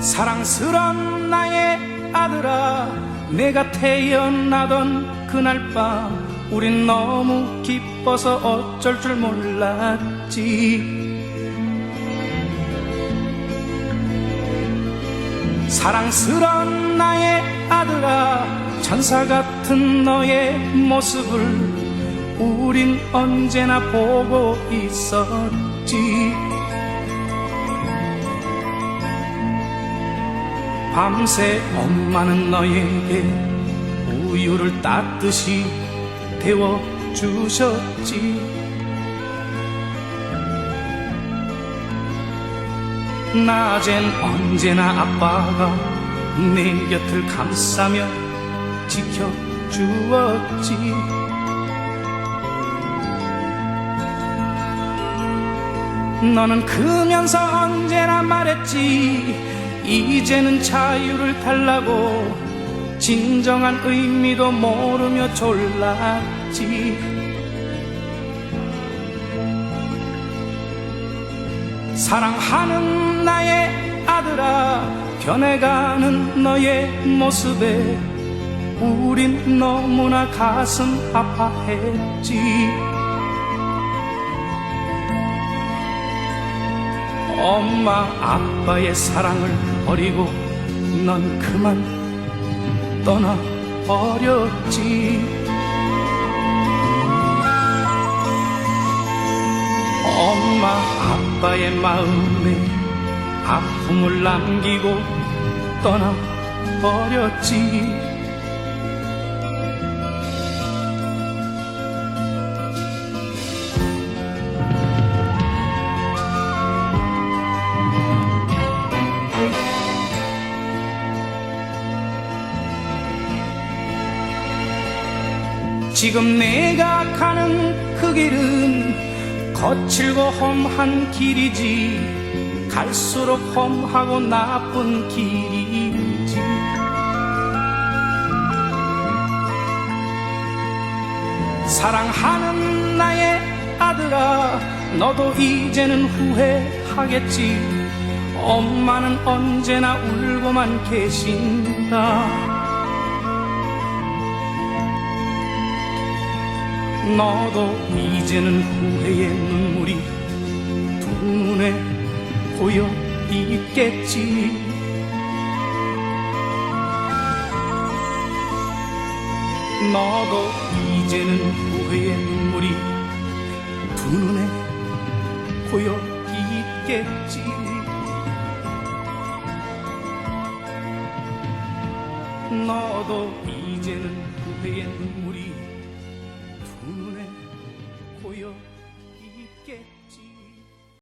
사랑스런 나의 아들아 내가 태어나던 그날 밤 우린 너무 기뻐서 어쩔 줄 몰랐지. 사랑스런 나의 아들아 천사 같은 너의 모습을 우린 언제나 보고 있었지 밤새 엄마는 너에게 우유를 따뜻이 데워 주셨지. 낮엔 언제나 아빠가 내 곁을 감싸며 지켜주었지. 너는 크면서 언제나 말했지 이제는 자유를 달라고 진정한 의미도 모르며 졸랐지. 사랑하는 나의 아들아 변해가는 너의 모습에 우린 너무나 가슴 아파했지 엄마 아빠의 사랑을 버리고 넌 그만 떠나 버렸지. 엄마 아빠의 마음에 아픔을 남기고 떠나 버렸지 지금 내가 가는 그 길은 거칠고 험한 길이지. 갈수록 험하고 나쁜 길이지. 사랑하는 나의 아들아 너도 이제는 후회하겠지. 엄마는 언제나 울고만 계신다 너도 이제는 후회의 눈물이 두 눈에 고여 있겠지. 너도 이제는 후회의 눈물이 두 눈에 고여 있겠지. 너도 이제는 후회의 눈물이 두 눈에 고여 있겠지